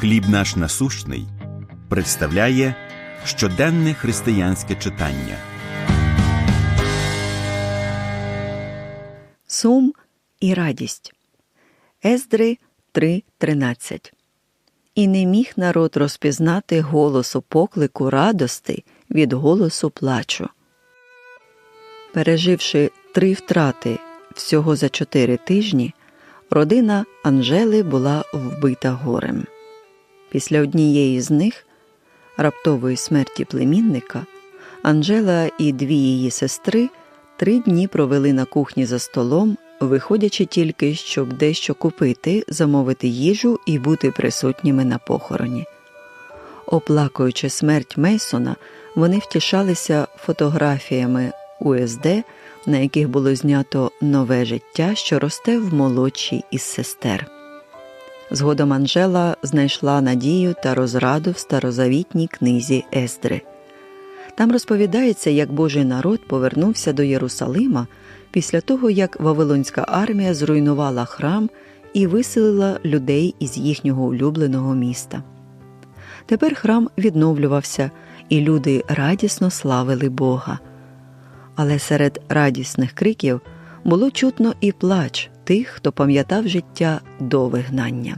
Хліб наш насущний представляє щоденне християнське читання. Сум і радість. Ездри 3.13 І не міг народ розпізнати голосу поклику радости від голосу плачу. Переживши три втрати всього за чотири тижні, родина Анжели була вбита горем. Після однієї з них, раптової смерті племінника, Анжела і дві її сестри три дні провели на кухні за столом, виходячи тільки, щоб дещо купити, замовити їжу і бути присутніми на похороні. Оплакуючи смерть Мейсона, вони втішалися фотографіями УСД, на яких було знято нове життя, що росте в молодшій із сестер. Згодом Анжела знайшла надію та розраду в старозавітній книзі Ездри. Там розповідається, як Божий народ повернувся до Єрусалима після того, як Вавилонська армія зруйнувала храм і виселила людей із їхнього улюбленого міста. Тепер храм відновлювався, і люди радісно славили Бога. Але серед радісних криків було чутно і плач тих, хто пам'ятав життя до вигнання.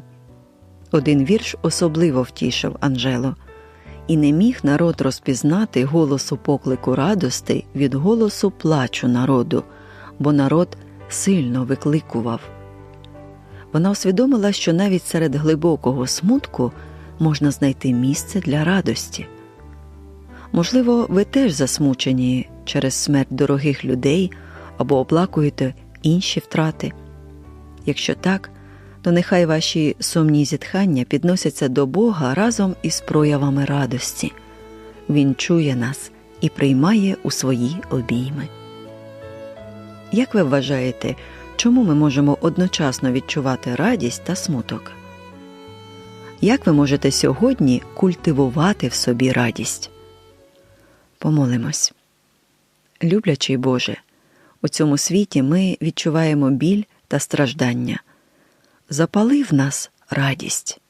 Один вірш особливо втішив Анжело і не міг народ розпізнати голосу поклику радости від голосу плачу народу, бо народ сильно викликував. Вона усвідомила, що навіть серед глибокого смутку можна знайти місце для радості. Можливо, ви теж засмучені через смерть дорогих людей або оплакуєте інші втрати. Якщо так, то нехай ваші сумні зітхання підносяться до Бога разом із проявами радості. Він чує нас і приймає у свої обійми. Як ви вважаєте, чому ми можемо одночасно відчувати радість та смуток? Як ви можете сьогодні культивувати в собі радість? Помолимось. Люблячий Боже, у цьому світі ми відчуваємо біль та страждання. Запали в нас радість.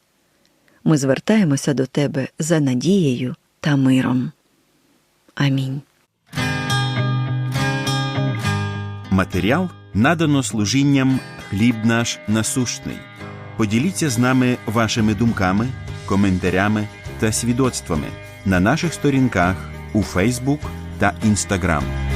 Ми звертаємося до Тебе за надією та миром. Амінь. Матеріал надано служінням Хліб наш насущний. Поділіться з нами вашими думками, коментарями та свідоцтвами на наших сторінках у Фейсбук та Інстаграм.